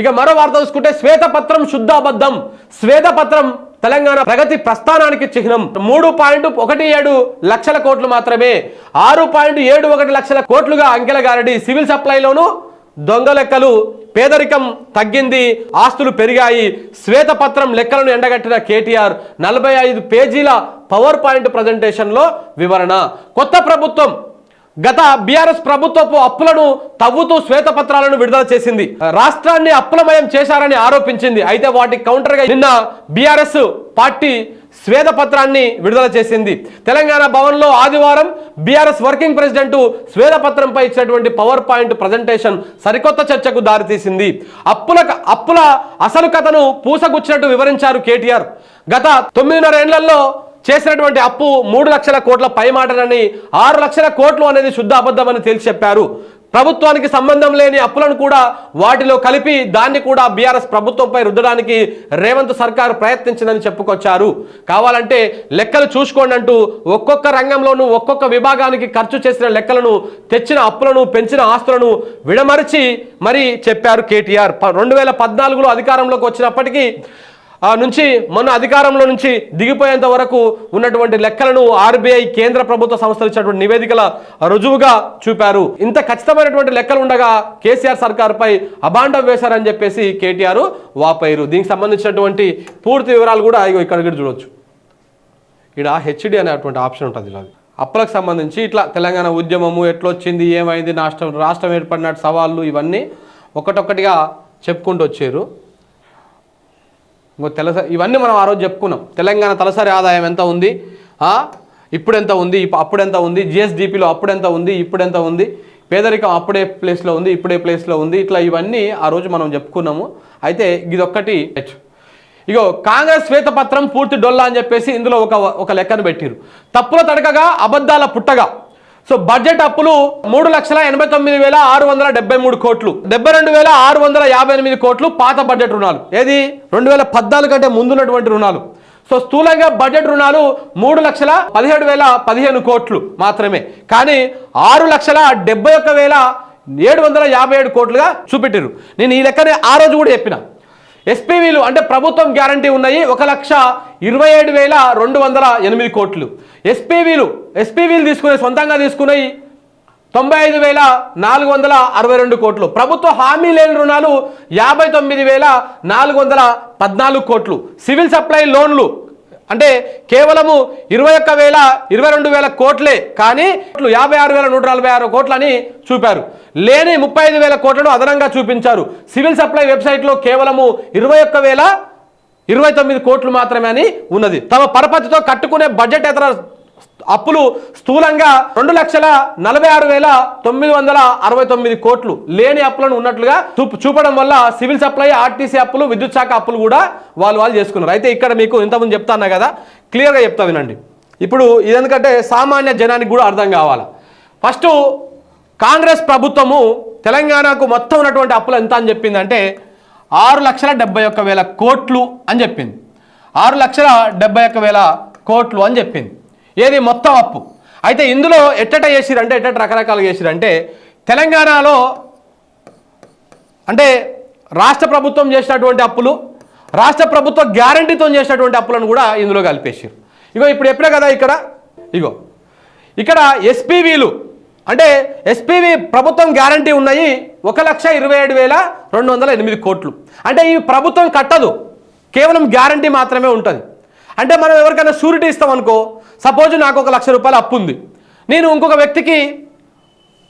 ఇక మరో వార్త చూసుకుంటే శ్వేతపత్రం శుద్ధాబద్ధం. శ్వేతపత్రం తెలంగాణ ప్రగతి ప్రస్థానానికి చిహ్నం. మూడు పాయింట్ ఒకటి ఏడు లక్షల కోట్లు మాత్రమే. ఆరు పాయింట్ ఏడు ఒకటి లక్షల కోట్లుగా అంకెల గారడి సివిల్ సప్లైలోను దొంగ లెక్కలు పేదరికం తగ్గింది ఆస్తులు పెరిగాయి. శ్వేతపత్రం లెక్కలను ఎండగట్టిన కేటీఆర్ నలభై ఐదు పేజీల పవర్ పాయింట్ ప్రజెంటేషన్లో వివరణ. కొత్త ప్రభుత్వం గత బీఆర్ఎస్ ప్రభుత్వపు అప్పులను తవ్వుతూ శ్వేతపత్రాలను విడుదల చేసింది. రాష్ట్రాన్ని అప్పులమయం చేశారని ఆరోపించింది. అయితే వాటి కౌంటర్గా నిన్న బీఆర్ఎస్ పార్టీ శ్వేతపత్రాన్ని విడుదల చేసింది. తెలంగాణ భవన్లో ఆదివారం బీఆర్ఎస్ వర్కింగ్ ప్రెసిడెంట్ శ్వేతపత్రంపై ఇచ్చినటువంటి పవర్ పాయింట్ ప్రజెంటేషన్ సరికొత్త చర్చకు దారితీసింది. అప్పుల అప్పుల అసలు కథను పూసగుచ్చినట్టు వివరించారు కేటీఆర్. గత తొమ్మిదిన్నర ఏళ్ళలో చేసినటువంటి అప్పు మూడు లక్షల కోట్ల పైమాటనని ఆరు లక్షల కోట్లు అనేది శుద్ధ అబద్ధమని తేల్చి చెప్పారు. ప్రభుత్వానికి సంబంధం లేని అప్పులను కూడా వాటిలో కలిపి దాన్ని కూడా బీఆర్ఎస్ ప్రభుత్వంపై రుద్దడానికి రేవంత్ సర్కారు ప్రయత్నించిందని చెప్పుకొచ్చారు. కావాలంటే లెక్కలు చూసుకోండి అంటూ ఒక్కొక్క రంగంలోనూ ఒక్కొక్క విభాగానికి ఖర్చు చేసిన లెక్కలను తెచ్చిన అప్పులను పెంచిన ఆస్తులను విడమరిచి మరి చెప్పారు కేటీఆర్. రెండు వేల పద్నాలుగులో అధికారంలోకి వచ్చినప్పటికీ నుంచి మొన్న అధికారంలో నుంచి దిగిపోయేంత వరకు ఉన్నటువంటి లెక్కలను ఆర్బీఐ కేంద్ర ప్రభుత్వ సంస్థలు ఇచ్చినటువంటి నివేదికల రుజువుగా చూపారు. ఇంత ఖచ్చితమైనటువంటి లెక్కలు ఉండగా కేసీఆర్ సర్కారుపై అభాండం వేశారని చెప్పేసి కేటీఆర్ వాపైరు దీనికి సంబంధించినటువంటి పూర్తి వివరాలు కూడా ఇక్కడ చూడొచ్చు. ఇక్కడ హెచ్డి అనేటువంటి ఆప్షన్ ఉంటుంది ఇలా. అప్పులకు సంబంధించి ఇట్లా తెలంగాణ ఉద్యమము ఎట్లొచ్చింది ఏమైంది రాష్ట్రం రాష్ట్రం ఏర్పడినట్టు సవాళ్ళు ఇవన్నీ ఒకటొక్కటిగా చెప్పుకుంటూ వచ్చారు. ఇంకో తెలస ఇవన్నీ మనం ఆ రోజు చెప్పుకున్నాం. తెలంగాణ తలసరి ఆదాయం ఎంత ఉంది? ఇప్పుడెంత ఇప్పుడు ఎంత ఉంది? ఇప్పు- అప్పుడు ఎంత ఉంది? జిఎస్డిపిలో అప్పుడు ఎంత ఉంది? ఇప్పుడు ఎంత ఉంది? పేదరికం అప్పుడే ప్లేస్లో ఉంది ఇప్పుడే ప్లేస్లో ఉంది ఇట్లా ఇవన్నీ ఆ రోజు మనం చెప్పుకున్నాము. అయితే ఇదొక్కటి ఇగో కాంగ్రెస్ శ్వేతపత్రం పూర్తి డొల్లా అని చెప్పేసి ఇందులో ఒక ఒక లెక్కను పెట్టిరు తప్పుల తడకగా అబద్ధాల పుట్టగా సో బడ్జెట్ అప్పులు మూడు లక్షల ఎనభై తొమ్మిది వేల ఆరు వందల డెబ్బై మూడు కోట్లు. డెబ్బై రెండు వేల ఆరు వందల యాభై ఎనిమిది కోట్లు పాత బడ్జెట్ రుణాలు. ఏది? రెండు వేల పద్నాలుగు కంటే ముందున్నటువంటి రుణాలు. సో స్థూలంగా బడ్జెట్ రుణాలు మూడు లక్షల పదిహేడు వేల పదిహేను కోట్లు మాత్రమే. కానీ ఆరు లక్షల డెబ్బై ఒక్క వేల ఏడు వందల యాభై ఏడు కోట్లుగా చూపెట్టారు నేను ఈ లెక్కనే ఆ రోజు కూడా చెప్పిన. ఎస్పీవీలు అంటే ప్రభుత్వం గ్యారంటీ ఉన్నాయి. ఒక లక్ష ఇరవై ఏడు వేల రెండు వందల ఎనిమిది కోట్లు. ఎస్పీవీలు ఎస్పీవీలు తీసుకునే సొంతంగా తీసుకున్నాయి తొంభై ఐదు వేల నాలుగు వందల అరవై రెండు కోట్లు. ప్రభుత్వ హామీ లేని రుణాలు యాభై తొమ్మిది వేల నాలుగు వందల పద్నాలుగు కోట్లు. సివిల్ సప్లై లోన్లు అంటే కేవలము ఇరవై ఒక్క వేల ఇరవై రెండు వేల కోట్లే కానీ యాభై ఆరు వేల నూట నలభై ఆరు కోట్లని చూపారు. లేని ముప్పై ఐదు వేల కోట్లను అదనంగా చూపించారు. సివిల్ సప్లై వెబ్సైట్లో కేవలము ఇరవై ఒక్క వేల ఇరవై తొమ్మిది కోట్లు మాత్రమే అని ఉన్నది. తమ పరపతితో కట్టుకునే బడ్జెట్ ఇతర అప్పులు స్థూలంగా రెండు లక్షల నలభై ఆరు వేల తొమ్మిది వందల అరవై తొమ్మిది కోట్లు లేని అప్పులను ఉన్నట్లుగా చూపు చూపడం వల్ల సివిల్ సప్లై ఆర్టీసీ అప్పులు విద్యుత్ శాఖ అప్పులు కూడా వాళ్ళు వాళ్ళు చేసుకున్నారు. అయితే ఇక్కడ మీకు ఇంతకుముందు చెప్తాను కదా క్లియర్గా చెప్తా వినండి. ఇప్పుడు ఇది ఎందుకంటే సామాన్య జనానికి కూడా అర్థం కావాలి? ఫస్ట్ కాంగ్రెస్ ప్రభుత్వము తెలంగాణకు మొత్తం ఉన్నటువంటి అప్పులు ఎంత అని చెప్పిందంటే ఆరు లక్షల డెబ్బై ఒక్క వేల కోట్లు అని చెప్పింది. ఆరు లక్షల డెబ్బై ఒక్క వేల కోట్లు అని చెప్పింది. ఏది మొత్తం అప్పు? అయితే ఇందులో ఎట్టట చేసిరంటే ఎట్టట రకరకాలుగా చేసిరంటే తెలంగాణలో అంటే రాష్ట్ర ప్రభుత్వం చేసినటువంటి అప్పులు రాష్ట్ర ప్రభుత్వ గ్యారంటీతో చేసినటువంటి అప్పులను కూడా ఇందులో కలిపేసారు ఇగో ఇప్పుడు చెప్పినా కదా ఇక్కడ? ఇగో. ఇక్కడ ఎస్పీవీలు అంటే ఎస్పీవీ ప్రభుత్వం గ్యారంటీ ఉన్నాయి ఒక లక్ష ఇరవై ఏడు వేల రెండు వందల ఎనిమిది కోట్లు. అంటే ఈ ప్రభుత్వం కట్టదు. కేవలం గ్యారంటీ మాత్రమే ఉంటుంది. అంటే మనం ఎవరికైనా షూరిటీ ఇస్తాం అనుకో సపోజ్ నాకు ఒక లక్ష రూపాయలు అప్పు ఉంది. నేను ఇంకొక వ్యక్తికి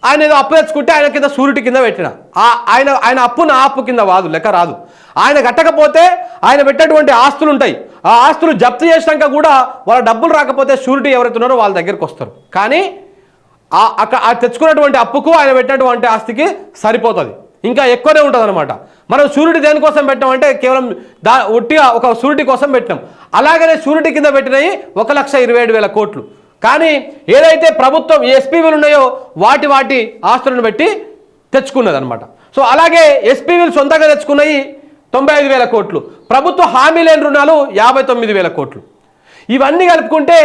ఆయన ఏదో అప్పు తెచ్చుకుంటే ఆయన కింద సూరిటీ కింద పెట్టిన. ఆ- ఆయన ఆయన అప్పు నా అప్పు కింద వాదు లెక్క రాదు. ఆయన కట్టకపోతే ఆయన పెట్టేటువంటి ఆస్తులు ఉంటాయి. ఆ ఆస్తులు జప్తు చేసినాక కూడా వాళ్ళ డబ్బులు రాకపోతే షూరిటీ ఎవరైతే ఉన్నారో వాళ్ళ దగ్గరికి వస్తారు. కానీ అక్కడ ఆ తెచ్చుకున్నటువంటి అప్పుకు ఆయన పెట్టినటువంటి ఆస్తికి సరిపోతుంది. ఇంకా ఎక్కువనే ఉంటుంది అనమాట మనం సూర్యుడి దేనికోసం పెట్టామంటే కేవలం దా ఒట్టిగా ఒక షూరిటీ కోసం పెట్టినాం. అలాగనే షూరిటీ కింద పెట్టినవి ఒక లక్ష ఇరవై ఏడు వేల కోట్లు. కానీ ఏదైతే ప్రభుత్వం ఎస్పీవీలు ఉన్నాయో వాటి వాటి ఆస్తులను పెట్టి తెచ్చుకున్నది అనమాట సో అలాగే ఎస్పీవీలు సొంతంగా తెచ్చుకున్నవి తొంభై ఐదు వేల కోట్లు. ప్రభుత్వ హామీ లేని రుణాలు యాభై తొమ్మిది వేల కోట్లు. ఇవన్నీ కలుపుకుంటే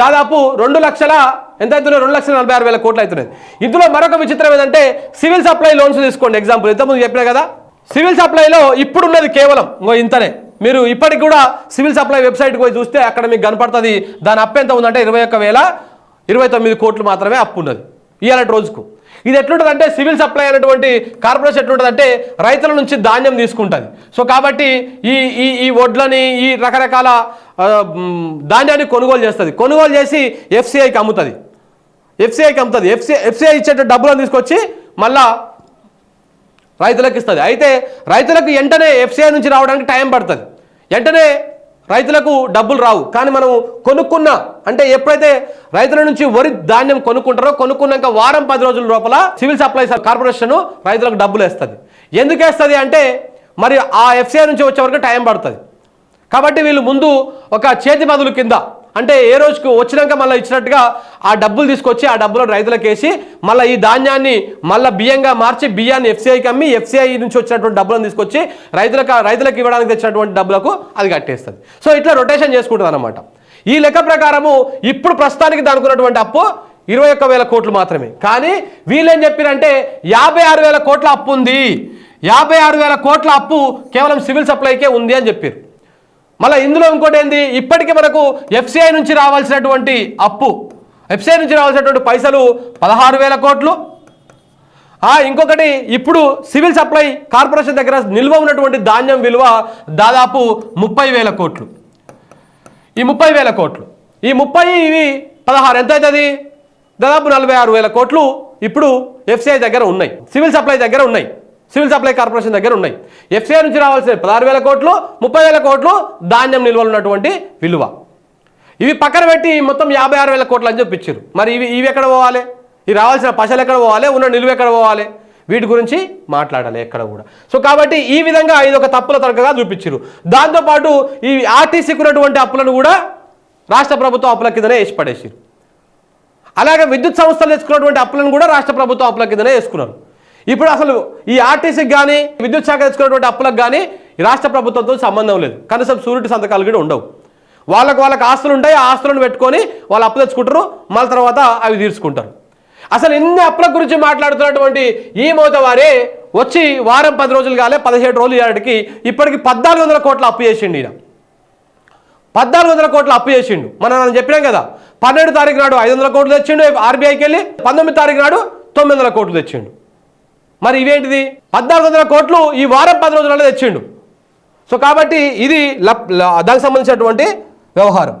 దాదాపు రెండు లక్షల ఎంత అవుతున్నాయి? రెండు లక్షల నలభై ఆరు వేల కోట్లు అవుతున్నాయి. ఇందులో మరొక విచిత్రం ఏంటంటే సివిల్ సప్లై లోన్స్ తీసుకోండి. ఎగ్జాంపుల్ ఇంతకుముందు చెప్పినా కదా? సివిల్ సప్లైలో ఇప్పుడున్నది కేవలం ఇంతనే. మీరు ఇప్పటికి కూడా సివిల్ సప్లై వెబ్సైట్కి పోయి చూస్తే అక్కడ మీకు కనపడుతుంది. దాని అప్పు ఎంత ఉందంటే ఇరవై ఒక్క వేల ఇరవై తొమ్మిది కోట్లు మాత్రమే అప్పు ఉన్నది. ఇవాళ రోజుకు. ఇది ఎట్లుంటుందంటే సివిల్ సప్లై అనేటువంటి కార్పొరేషన్ ఎట్లుంటుందంటే రైతుల నుంచి ధాన్యం తీసుకుంటుంది. సో కాబట్టి ఈ ఈ ఈ వడ్లని ఈ రకరకాల ధాన్యాన్ని కొనుగోలు చేస్తుంది. కొనుగోలు చేసి ఎఫ్సిఐకి అమ్ముతుంది. ఎఫ్సిఐకి అమ్ముతుంది. ఎఫ్సీ ఎఫ్సిఐ ఇచ్చేట డబ్బులను తీసుకొచ్చి మళ్ళా రైతులకు ఇస్తుంది. అయితే రైతులకు వెంటనే ఎఫ్సిఐ నుంచి రావడానికి టైం పడుతుంది. వెంటనే రైతులకు డబ్బులు రావు. కానీ మనం కొనుక్కున్న అంటే ఎప్పుడైతే రైతుల నుంచి వరి ధాన్యం కొనుక్కుంటారో కొనుక్కున్నాక వారం పది రోజుల లోపల సివిల్ సప్లైస్ కార్పొరేషన్ రైతులకు డబ్బులు వేస్తుంది. ఎందుకు వేస్తుంది అంటే మరి ఆ ఎఫ్సిఐ నుంచి వచ్చే వరకు టైం పడుతుంది. కాబట్టి వీళ్ళు ముందు ఒక చేతి బదులు కింద అంటే ఏ రోజుకు వచ్చినాక మళ్ళీ ఇచ్చినట్టుగా ఆ డబ్బులు తీసుకొచ్చి ఆ డబ్బులను రైతులకు వేసి మళ్ళీ ఈ ధాన్యాన్ని మళ్ళీ బియ్యంగా మార్చి బియ్యాన్ని ఎఫ్సీఐకి అమ్మి ఎఫ్సీఐ నుంచి వచ్చినటువంటి డబ్బులను తీసుకొచ్చి రైతులకు రైతులకు ఇవ్వడానికి తెచ్చినటువంటి డబ్బులకు అది కట్టేస్తుంది. సో ఇట్లా రొటేషన్ చేసుకుంటుంది అనమాట ఈ లెక్క ప్రకారము ఇప్పుడు ప్రస్తుతానికి దానికి ఉన్నటువంటి అప్పు ఇరవై ఒక్క వేల కోట్లు మాత్రమే. కానీ వీళ్ళేం చెప్పారంటే యాభై ఆరు వేల కోట్ల అప్పు ఉంది. యాభై ఆరు వేల కోట్ల అప్పు కేవలం సివిల్ సప్లైకే ఉంది అని చెప్పారు మళ్ళీ ఇందులో ఇంకోటి ఏంది ఇప్పటికీ మనకు ఎఫ్సిఐ నుంచి రావాల్సినటువంటి అప్పు. ఎఫ్సిఐ నుంచి రావాల్సినటువంటి పైసలు పదహారు వేల కోట్లు. ఇంకొకటి ఇప్పుడు సివిల్ సప్లై కార్పొరేషన్ దగ్గర నిల్వ ఉన్నటువంటి ధాన్యం విలువ దాదాపు ముప్పై వేల కోట్లు. ఈ ముప్పై వేల కోట్లు. ఈ ముప్పై ఇవి పదహారు ఎంత అవుతుంది? దాదాపు నలభై ఆరు వేల కోట్లు ఇప్పుడు ఎఫ్సిఐ దగ్గర ఉన్నాయి. సివిల్ సప్లై దగ్గర ఉన్నాయి. సివిల్ సప్లై కార్పొరేషన్ దగ్గర ఉన్నాయి. ఎఫ్సిఐ నుంచి రావాల్సిన పదహారు వేల కోట్లు ముప్పై వేల కోట్లు ధాన్యం నిల్వలు ఉన్నటువంటి విలువ. ఇవి పక్కన పెట్టి మొత్తం యాభై ఆరు వేల కోట్లు అని చెప్పించారు మరి ఇవి ఇవి ఎక్కడ పోవాలి? ఇవి రావాల్సిన పశలు ఎక్కడ పోవాలి? ఉన్న నిలువ ఎక్కడ పోవాలి? వీటి గురించి మాట్లాడాలి ఎక్కడ కూడా. సో కాబట్టి ఈ విధంగా ఇది ఒక తప్పుల తరగగా చూపించారు దాంతోపాటు ఈ ఆర్టీసీకి ఉన్నటువంటి అప్పులను కూడా రాష్ట్ర ప్రభుత్వం అప్పుల కిందనే వేసి పడేసారు అలాగే విద్యుత్ సంస్థలు తెచ్చుకున్నటువంటి అప్పులను కూడా రాష్ట్ర ప్రభుత్వం అప్పుల కిందనే వేసుకున్నారు. ఇప్పుడు అసలు ఈ ఆర్టీసీకి కానీ విద్యుత్ శాఖ తెచ్చుకున్నటువంటి అప్పులకు కానీ ఈ రాష్ట్ర ప్రభుత్వంతో సంబంధం లేదు. కనీసం సూరిటీ సంతకాలు కూడా ఉండవు. వాళ్ళకు వాళ్ళకి ఆస్తులు ఉంటాయి. ఆ ఆస్తులను పెట్టుకొని వాళ్ళు అప్పు తెచ్చుకుంటారు. మళ్ళీ తర్వాత అవి తీర్చుకుంటారు. అసలు ఇన్ని అప్పుల గురించి మాట్లాడుతున్నటువంటి ఈ మోతవారే వచ్చి వారం పది రోజులు కాలే పదిహేడు రోజులు ఇయ్యడానికి ఇప్పటికి పద్నాలుగు వందల కోట్ల అప్పు చేసిండు ఈయన పద్నాలుగు వందల కోట్ల అప్పు చేసిండు. మనం మనం చెప్పినాం కదా పన్నెండు తారీఖు నాడు ఐదు వందల కోట్లు తెచ్చిండు ఆర్బీఐకి వెళ్ళి పంతొమ్మిది తారీఖు నాడు తొమ్మిది వందల కోట్లు తెచ్చిండు. మరి ఇవేంటిది? పద్నాలుగు వందల కోట్లు ఈ వారం పది రోజులలో తెచ్చిండు. సో కాబట్టి ఇది ల- దానికి సంబంధించినటువంటి వ్యవహారం.